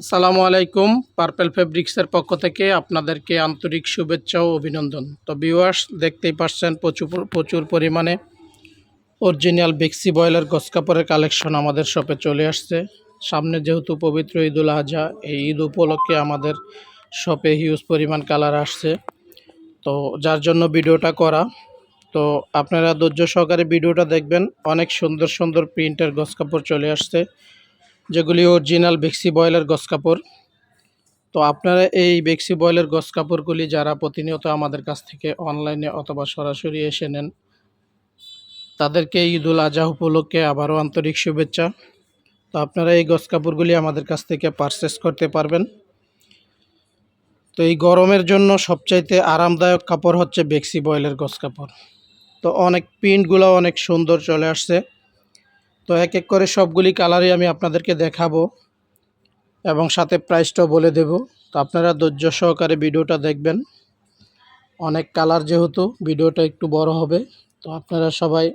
আসসালামু আলাইকুম, পার্পেল ফেব্রিক্সের পক্ষ থেকে আপনাদেরকে আন্তরিক শুভেচ্ছা ও অভিনন্দন। তো ভিউয়ার্স দেখতেই পাচ্ছেন প্রচুর প্রচুর পরিমাণে অরিজিনাল বেক্সি বয়েলের গস কাপড়ের কালেকশন আমাদের শপে চলে আসছে। সামনে যেহেতু পবিত্র ঈদুল আজহা, এই ঈদ উপলক্ষে আমাদের শপে হিউজ পরিমাণ কালার আসছে। তো যার জন্য ভিডিওটা করা, তো আপনারা ধৈর্য সহকারে ভিডিওটা দেখবেন। অনেক সুন্দর সুন্দর প্রিন্টের গস কাপড় চলে আসছে। যেগুলি অরিজিনাল বেক্সি বয়েলের গস কাপড়। তো আপনারা এই বেক্সি বয়েলের গস কাপড়গুলি যারা প্রতিনিয়ত আমাদের কাছ থেকে অনলাইনে অথবা সরাসরি এসে নেন, তাদেরকে ঈদুল আজহা উপলক্ষে আবারও আন্তরিক শুভেচ্ছা। তো আপনারা এই গস কাপড়গুলি আমাদের কাছ থেকে পারচেস করতে পারবেন। তো এই গরমের জন্য সবচাইতে আরামদায়ক কাপড় হচ্ছে বেক্সি বয়েলের গস কাপড়। তো অনেক প্রিন্টগুলো অনেক সুন্দর চলে আসছে। তো এক এক করে সবগুলি কালারই আমি আপনাদেরকে দেখাবো এবং সাথে প্রাইসটাও বলে দেব। তো আপনারা ধৈর্য সহকারে ভিডিওটা দেখবেন। অনেক কালার যেহেতু, ভিডিওটা একটু বড় হবে। তো আপনারা সবাই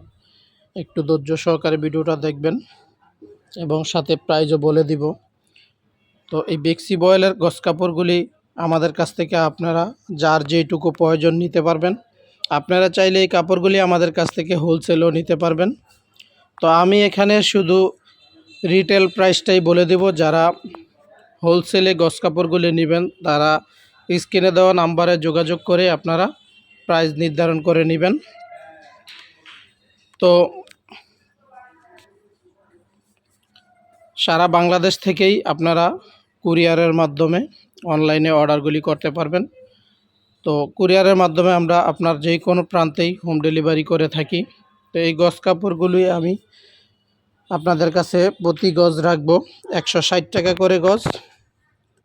একটু ধৈর্য সহকারে ভিডিওটা দেখবেন এবং সাথে প্রাইজও বলে দিব। তো এই বেক্সি বয়েলের গস কাপড়গুলি আমাদের কাছ থেকে আপনারা যার যেইটুকু প্রয়োজন নিতে পারবেন, আপনারা চাইলে এই কাপড়গুলি আমাদের কাছ থেকে হোলসেলও নিতে পারবেন। তো আমি এখানে শুধু রিটেল প্রাইসটাই বলে দেব, যারা হোলসেলে গস কাপড়গুলি নেবেন, তারা স্ক্রিনে দেওয়া নাম্বারে যোগাযোগ করে আপনারা প্রাইস নির্ধারণ করে নেবেন। তো সারা বাংলাদেশ থেকেই আপনারা কুরিয়ারের মাধ্যমে অনলাইনে অর্ডারগুলি করতে পারবেন। তো কুরিয়ারের মাধ্যমে আমরা আপনার যে কোনো প্রান্তেই হোম ডেলিভারি করে থাকি। তো এই গজ কাপড়গুলি আমি আপনাদের কাছে প্রতি গজ রাখব। একশো ষাট টাকা করে গজ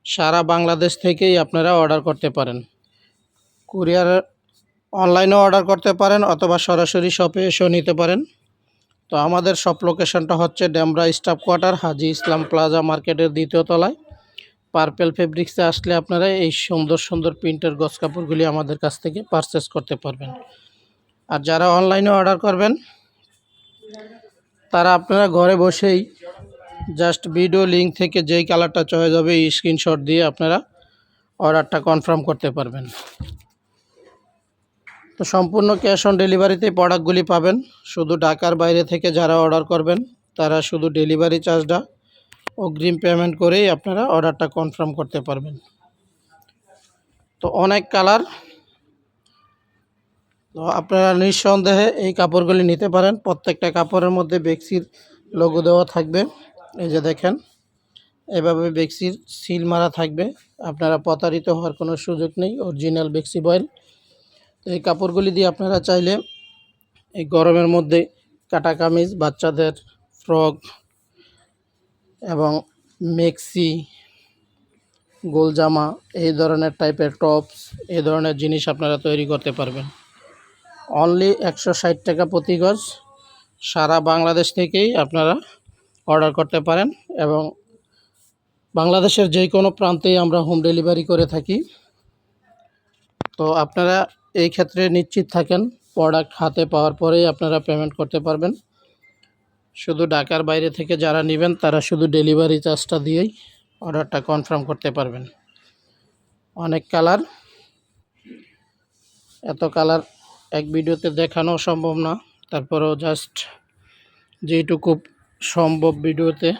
সারা বাংলাদেশ থেকেই আপনারা অর্ডার করতে পারেন। কুরিয়ার অনলাইনেও অর্ডার করতে পারেন অথবা সরাসরি শপে এসেও নিতে পারেন। তো আমাদের শপ লোকেশনটা হচ্ছে Demra staff quarter, Haji Islam plaza মার্কেটের দ্বিতীয় তলায়। পার্পেল ফেব্রিক্সে আসলে আপনারা এই সুন্দর সুন্দর প্রিন্টের গজ কাপড়গুলি আমাদের কাছ থেকে পারচেস করতে পারবেন। আর যারা অনলাইনে অর্ডার করবেন, তারা আপনারা ঘরে বসেই জাস্ট ভিডিও লিঙ্ক থেকে যেই কালারটা চয়েস হবে, এই স্ক্রিনশট দিয়ে আপনারা অর্ডারটা কনফার্ম করতে পারবেন। তো সম্পূর্ণ ক্যাশ অন ডেলিভারিতে প্রোডাক্টগুলি পাবেন। শুধু ঢাকার বাইরে থেকে যারা অর্ডার করবেন, তারা শুধু ডেলিভারি চার্জটা অগ্রিম পেমেন্ট করেই আপনারা অর্ডারটা কনফার্ম করতে পারবেন। তো অনেক কালার তো আপনারা নিঃসন্দেহে এই কাপড়গুলি নিতে পারেন। প্রত্যেকটা কাপড়ের মধ্যে বেক্সির লোগো দেওয়া থাকবে। এই যে দেখেন, এভাবে বেক্সির সিল মারা থাকবে। আপনারা প্রতারিত হওয়ার কোনো সুযোগ নেই অরিজিনাল বেক্সি বয়েল। তো এই কাপড়গুলি দিয়ে আপনারা চাইলে এই গরমের মধ্যে কাটা কামিজ, বাচ্চাদের ফ্রক এবং মেক্সি গোল জামা, এই ধরনের টাইপের টপস এই ধরনের জিনিস আপনারা তৈরি করতে পারবেন। অনলি একশো ষাট টাকা প্রতি গজ সারা বাংলাদেশ থেকেই আপনারা অর্ডার করতে পারেন এবং বাংলাদেশের যে কোনো প্রান্তেই আমরা হোম ডেলিভারি করে থাকি। তো আপনারা এই ক্ষেত্রে নিশ্চিত থাকেন প্রোডাক্ট হাতে পাওয়ার পরেই আপনারা পেমেন্ট করতে পারবেন। শুধু ঢাকার বাইরে থেকে যারা নেবেন, তারা শুধু ডেলিভারি চার্জটা দিয়েই অর্ডারটা কনফার্ম করতে পারবেন। অনেক কালার এত কালার এক ভিডিওতে দেখানো সম্ভব না। তারপরেও জাস্ট যেইটুকু সম্ভব ভিডিওতে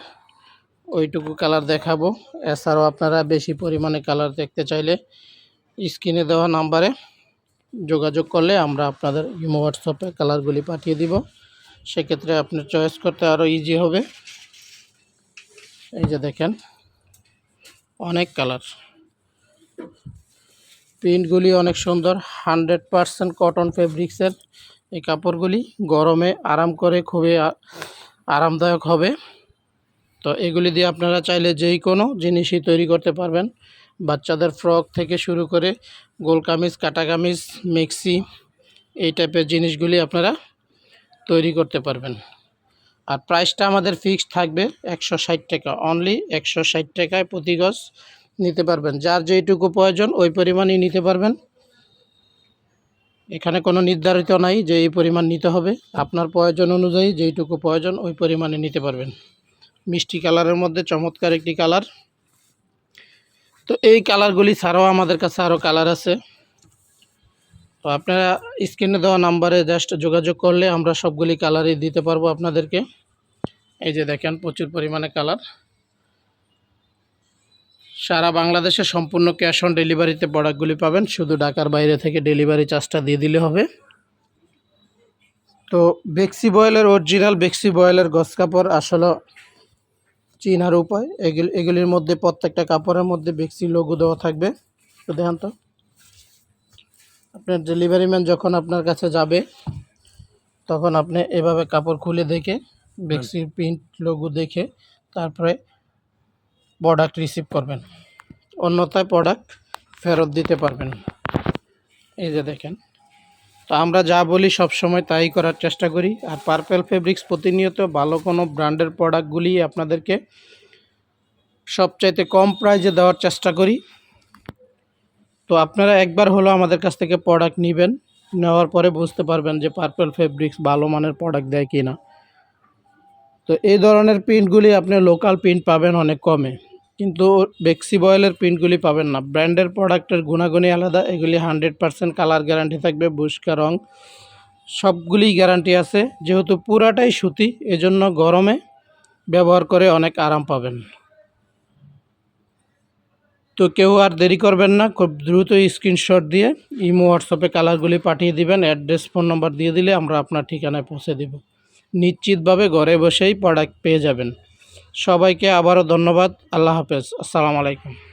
ওইটুকু কালার দেখাবো। এছাড়াও আপনারা বেশি পরিমাণে কালার দেখতে চাইলে স্ক্রিনে দেওয়া নাম্বারে যোগাযোগ করলে আমরা আপনাদের ইমো হোয়াটসঅ্যাপে কালারগুলি পাঠিয়ে দিব। সেক্ষেত্রে আপনার চয়েস করতে আরও ইজি হবে। এই যে দেখেন, অনেক কালার প্রিন্টগুলি অনেক সুন্দর, হান্ড্রেড পারসেন্ট কটন ফেব্রিক্সের এই কাপড়গুলি গরমে আরাম করে খুবই আরামদায়ক হবে। তো এগুলি দিয়ে আপনারা চাইলে যেই কোনো জিনিসই তৈরি করতে পারবেন। বাচ্চাদের ফ্রক থেকে শুরু করে গোল কামিজ, কাটা কামিজ মিক্সি এই টাইপের জিনিসগুলি আপনারা তৈরি করতে পারবেন। আর প্রাইসটা আমাদের ফিক্সড থাকবে একশো ষাট টাকা অনলি একশো ষাট টাকায় প্রতি গজ নিতে পারবেন। যার যেইটুকু প্রয়োজন, ওই পরিমাণই নিতে পারবেন। এখানে কোনো নির্ধারিত নাই যে এই পরিমাণ নিতে হবে। আপনার প্রয়োজন অনুযায়ী যেইটুকু প্রয়োজন, ওই পরিমাণে নিতে পারবেন। মিষ্টি কালারের মধ্যে চমৎকার একটি কালার। তো এই কালারগুলি ছাড়াও আমাদের কাছে আরও কালার আছে। তো আপনারা স্ক্রিনে দেওয়া নাম্বারে জাস্ট যোগাযোগ করলে আমরা সবগুলি কালারই দিতে পারব আপনাদেরকে। এই যে দেখেন, প্রচুর পরিমাণে কালার। সারা বাংলাদেশে সম্পূর্ণ ক্যাশ অন ডেলিভারিতে প্রোডাক্টগুলি পাবেন। শুধু ঢাকার বাইরে থেকে ডেলিভারি চার্জটা দিয়ে দিলে হবে। তো বেক্সি বয়েলের অরিজিনাল বেক্সি বয়েলের গস কাপড় আসলে চিনার উপায়। এগুলি এগুলির মধ্যে প্রত্যেকটা কাপড়ের মধ্যে বেক্সি লোগো দেওয়া থাকবে। তো দেখেন তো। আপনার ডেলিভারি ম্যান যখন আপনার কাছে যাবে তখন আপনি এভাবে কাপড় খুলে দেখে বেক্সির প্রিন্ট লোগো দেখে তারপরে প্রোডাক্ট রিসিভ করবেন। অন্যথায় প্রোডাক্ট ফেরত দিতে পারবেন এই যে দেখেন। তো আমরা যা বলি সব সময় তাই করার চেষ্টা করি। আর পার্পেল ফেব্রিক্স প্রতিনিয়ত ভালো কোনো ব্র্যান্ডের প্রোডাক্টগুলি আপনাদেরকে সবচাইতে কম প্রাইজে দেওয়ার চেষ্টা করি। তো আপনারা একবার হলো আমাদের কাছ থেকে প্রোডাক্ট নেবেন। নেওয়ার পরে বুঝতে পারবেন যে পার্পেল ফেব্রিক্স ভালো মানের প্রোডাক্ট দেয় কি না তো এই ধরনের প্রিন্টগুলি আপনি লোকাল প্রিন্ট পাবেন অনেক কমে। কিন্তু বেক্সি বয়েলের প্রিন্টগুলি পাবেন না। ব্র্যান্ডের প্রোডাক্টের গুণাগুণই আলাদা, এগুলি হান্ড্রেড পারসেন্ট কালার গ্যারান্টি থাকবে, বুস্কা রং সবগুলি গ্যারান্টি আছে। যেহেতু পুরাটাই সুতি, এজন্য গরমে ব্যবহার করে অনেক আরাম পাবেন। তো কেউ আর দেরি করবেন না, খুব দ্রুত স্ক্রিনশট দিয়ে ইমো হোয়াটসঅ্যাপে কালারগুলি পাঠিয়ে দিবেন অ্যাড্রেস ফোন নম্বর দিয়ে দিলে আমরা আপনার ঠিকানায় পৌঁছে দেব। নিশ্চিতভাবে ঘরে বসেই প্রোডাক্ট পেয়ে যাবেন। সবাইকে আবারও ধন্যবাদ। আল্লাহ হাফেজ। আসসালামু আলাইকুম।